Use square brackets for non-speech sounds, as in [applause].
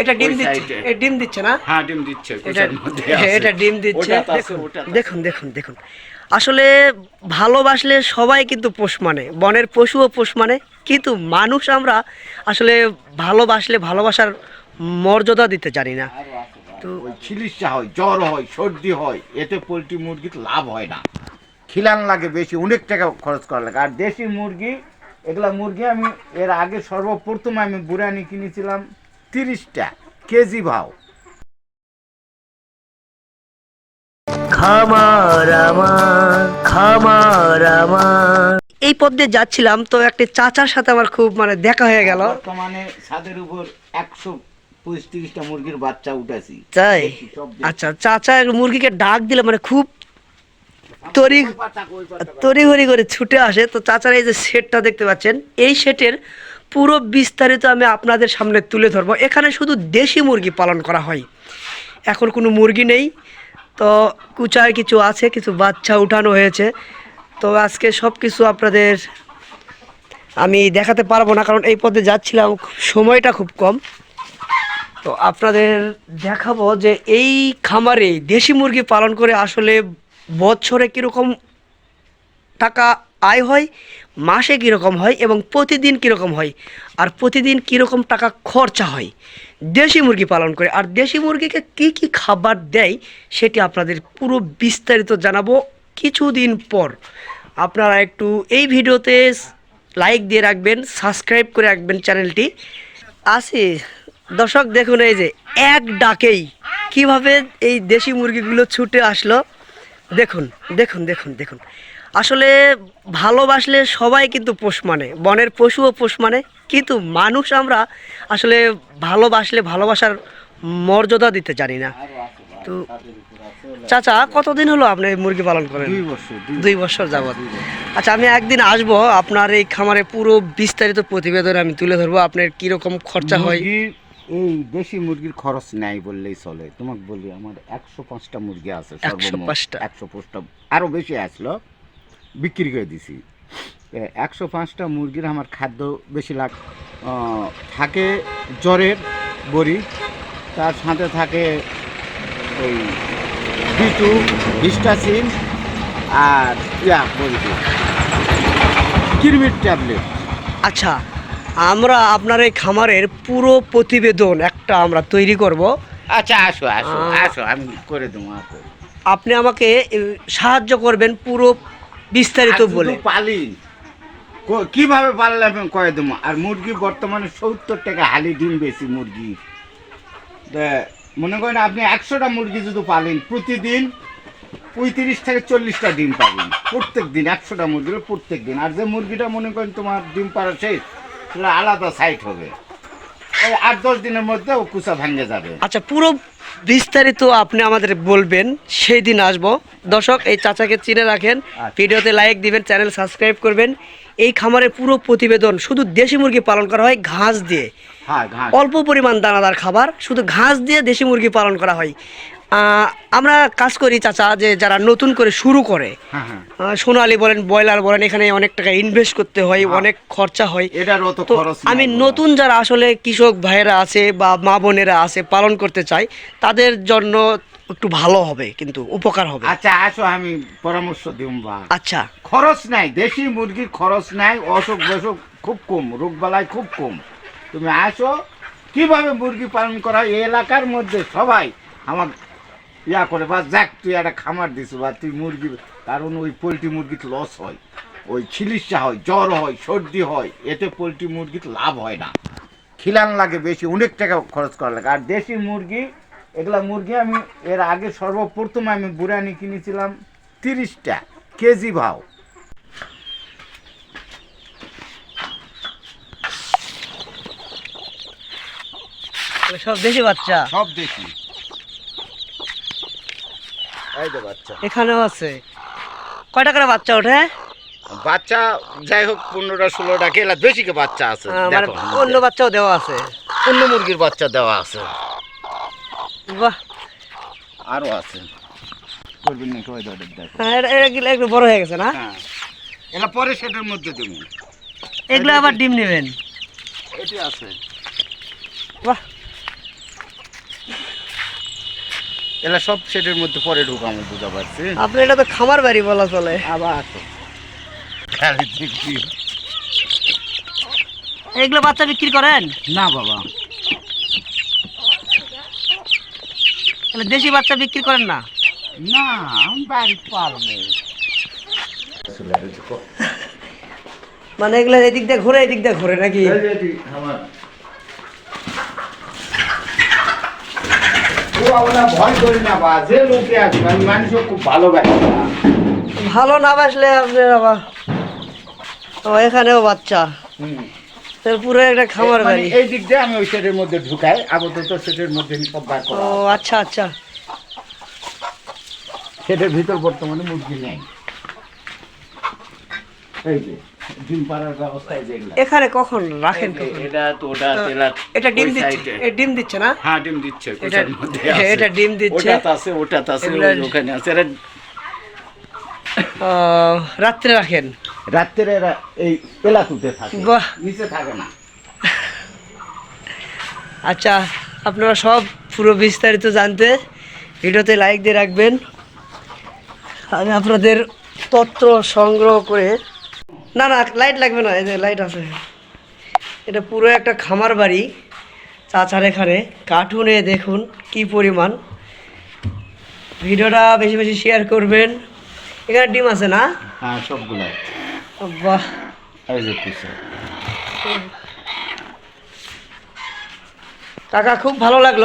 এটা ডিম দিচ্ছে। ডিম দিচ্ছে না? হ্যাঁ ডিম দিচ্ছে এটা হ্যাঁ, ডিম দিচ্ছে। দেখুন। দেখুন দেখুন আসলে ভালোবাসলে সবাই কিন্তু পোষ মানে। বনের পশুও পোষ মানে। কিন্তু মানুষ আমরা আসলে ভালোবাসলে ভালোবাসার মর্যাদা দিতে জানি না। তো ওই হয় জ্বর হয় সর্দি হয় এতে পোলট্রি মুরগির লাভ হয় না। খিলান লাগে বেশি অনেক টাকা খরচ করা লাগে। আর দেশি মুরগি এগুলা মুরগি আমি এর আগে সর্বপ্রথম আমি বুড়ানি কিনেছিলাম। তিরিশটা কেজি ভাও। খামার আমার খামার আমার। এই পথ দিয়ে যাচ্ছিলাম তো একটা চাচার সাথে আমার খুব মানে দেখা হয়ে গেল। বর্তমানে ছাদের উপর একশো পঁচিশ তিরিশটা মুরগির বাচ্চা উঠেছি তাই। আচ্ছা চাচা মুরগিকে ডাক দিলে মানে খুব তরি। তড়িঘড়ি করে ছুটে আসে। তো চাচার এই যে সেটটা দেখতে পাচ্ছেন এই সেটের পুরো বিস্তারিত আমি আপনাদের সামনে তুলে ধরবো। এখানে শুধু দেশি মুরগি পালন করা হয়। এখন কোনো মুরগি নেই। তো কুচায় কিছু আছে, কিছু বাচ্চা উঠানো হয়েছে। তো আজকে সব কিছু আপনাদের আমি দেখাতে পারব না, কারণ এই পথে যাচ্ছিলাম সময়টা খুব কম। তো আপনাদের দেখাবো যে এই খামারে দেশি মুরগি পালন করে আসলে বছরে কীরকম টাকা আয় হয় মাসে কীরকম হয় এবং প্রতিদিন কীরকম হয়? আর প্রতিদিন কীরকম টাকা খরচা হয়? দেশি মুরগি পালন করে। আর দেশি মুরগিকে কি কি খাবার দেয় সেটি আপনাদের পুরো বিস্তারিত জানাব কিছুদিন পর। আপনারা একটু এই ভিডিওতে লাইক দিয়ে রাখবেন, সাবস্ক্রাইব করে রাখবেন চ্যানেলটি। আসি, দর্শক দেখুন এই যে, এক ডাকেই কীভাবে এই দেশি মুরগিগুলো ছুটে আসলো। দেখুন দেখুন দেখুন দেখুন। আসলে ভালোবাসলে সবাই কিন্তু পোষ মানে বনের পশুও পোষ মানে কিন্তু মানুষ আমরা আসলে ভালোবাসলে ভালোবাসার মর্যাদা দিতে জানি না। তো চাচা কতদিন হলো আপনি মুরগি পালন করেন? দুই বছর যাবত আচ্ছা আমি একদিন আসব আপনার এই খামারে পুরো বিস্তারিত প্রতিবেদন আমি তুলে ধরবো আপনার কীরকম খরচা হয়? এই দেশি মুরগির খরচ নাই বললেই চলে। তোমাকে বলি আমার একশো পাঁচটা মুরগি আছে 105টা? একশো পাঁচটা আরও বেশি আসলো। বিক্রি করে দিছি। একশো পাঁচটা মুরগির আমার খাদ্য বেশি লাগ থাকে জ্বরের বড়ি তার সাথে থাকে ওই বিটু হিস্টাসিন আর ইয়া বলি কিরমির ট্যাবলেট। আচ্ছা আমরা আপনার এই খামারের পুরো প্রতিবেদন একটা আমরা তৈরি করব। আচ্ছা আসো আসো আসো আমি করে দেবো আপনি আমাকে সাহায্য করবেন পুরো বিস্তারিত বলে। পালি। কীভাবে পারলে আমি কয়ে দেবো? আর মুরগি বর্তমানে সত্তর টাকা হালি ডিম বেশি মুরগি। তা মনে করেন আপনি একশোটা মুরগি যদি পালেন প্রতিদিন পঁয়ত্রিশ থেকে চল্লিশটা ডিম পাবেন। প্রত্যেক দিন একশোটা মুরগি প্রত্যেক দিন। আর যে মুরগিটা মনে করেন তোমার ডিম পাড়া শেষ সেটা আলাদা সাইট হবে। আট দশ দিনের মধ্যে ও কুচা ভেঙে যাবে। আচ্ছা পুরো বিস্তারিত আপনি আমাদের বলবেন সেই দিন আসব। দর্শক এই চাচাকে চিনে রাখেন আচ্ছা। ভিডিওতে লাইক দিবেন চ্যানেল সাবস্ক্রাইব করবেন। এই খামারের পুরো প্রতিবেদন শুধু দেশি মুরগি পালন করা হয় ঘাস দিয়ে। হ্যাঁ অল্প পরিমাণ দানাদার খাবার শুধু ঘাস দিয়ে দেশি মুরগি পালন করা হয়। আমরা কাজ করি চাচা যে যারা নতুন করে শুরু করে। হ্যাঁ হ্যাঁ। সোনালি বলেন ব্রয়লার বলেন এখানে অনেক টাকা ইনভেস্ট করতে হয় হ্যাঁ। অনেক খরচা হয়। এটার অত তো আমি নতুন যারা আসলে কৃষক ভাইয়েরা আছে বা মা বোনেরা আছে পালন করতে চাই তাদের জন্য একটু ভালো হবে কিন্তু উপকার হবে। আচ্ছা আসো আমি পরামর্শ দিব বা। আচ্ছা। খরচ নাই দেশি মুরগির খরচ নাই অসুখ বসুখ খুব কম রোগবালাই খুব কম। তুমি আসো কীভাবে মুরগি পালন করা এই এলাকার মধ্যে সবাই আমার ইয়া করে বা যাক তুই একটা খামার দিস বা তুই মুরগি কারণ ওই পোলট্রি মুরগির লস হয়। ওই ছিলিসা হয় জ্বর হয় সর্দি হয় এতে পোলট্রি মুরগির লাভ হয় না। খিলান লাগে বেশি অনেক টাকা খরচ করা লাগে। আর দেশি মুরগি এগুলা মুরগি আমি এর আগে সর্বপ্রথম আমি বুড়ানি কিনেছিলাম তিরিশটা কেজি ভাও। সব দেশি বাচ্চা? সব দেখি এই বাচ্চা। এখানেও আছে। কয়টা করে বাচ্চা ওঠে? বাচ্চা যাই হোক পনেরোটা ষোলোটা কেলা বেশি বাচ্চা আছে? মানে অন্য বাচ্চাও দেওয়া আছে। অন্য মুরগির বাচ্চা দেওয়া আছে। বাহ। আরও আছে। করবেন নাকি? ওই ধরে দেখো। হ্যাঁ, এটা- এটা এগুলো একটু বড় হয়ে গেছে না? হ্যাঁ। পরে সেটার মধ্যে দেবো। এগুলো আবার ডিম নেবেন। এটি আছে। বাহ। এলা সব সেটের মধ্যে পরে ঢুকামো বুঝা পারছি। আপনি এটা তো খামার বাড়ি বলা চলে। আবার এগুলো বাচ্চা বিক্রি করেন? না বাবা। তাহলে দেশি বাচ্চা বিক্রি করেন না? না আমি বাড়ি পারব। মানে এগুলো এদিক দিয়ে ঘুরে এদিক দিয়ে ঘুরে নাকি? আমার। ভয় করি না বা যে লোকে আসবে আমি মানুষও খুব ভালোবাসি ভালো না বাসলে আপনার আবার ও এখানেও বাচ্চা। পুরো একটা খামার মানে বাড়ি। এই দিক দিয়ে আমি ওই সেটের মধ্যে ঢুকাই আপাতত সেটের মধ্যে ও আচ্ছা আচ্ছা। সেটের ভিতর বর্তমানে মুরগি নেই। এই যে ডিম পাড়ার ব্যবস্থায় যেগুলো এখানে কখন? রাখেন এটা তো ওটা তেলা এটা ডিম দিচ্ছে ডিম দিচ্ছে না? হ্যাঁ ডিম দিচ্ছে এটা- কোচার মধ্যে [laughs] আছে। এটা ডিম দিচ্ছে। ওটাতে আছে ওটাতে আছে ওখানে আছে। রাত্রে রাখেন। রাত্রে এরা এই এলাকুতে থাকে। নিচে থাকে না। আচ্ছা আপনারা সব পুরো বিস্তারিত জানতে ভিডিওতে লাইক দিয়ে রাখবেন। আমি আপনাদের তথ্য সংগ্রহ করে না না লাইট লাগবে না এই যে লাইট আছে। এটা পুরো একটা খামার বাড়ি চাচার এখানে। কার্টুনে দেখুন কি পরিমাণ। ভিডিওটা বেশি বেশি শেয়ার করবেন। এখানে ডিম আছে না? হ্যাঁ সবগুলো বাহ। কাকা খুব ভালো লাগল।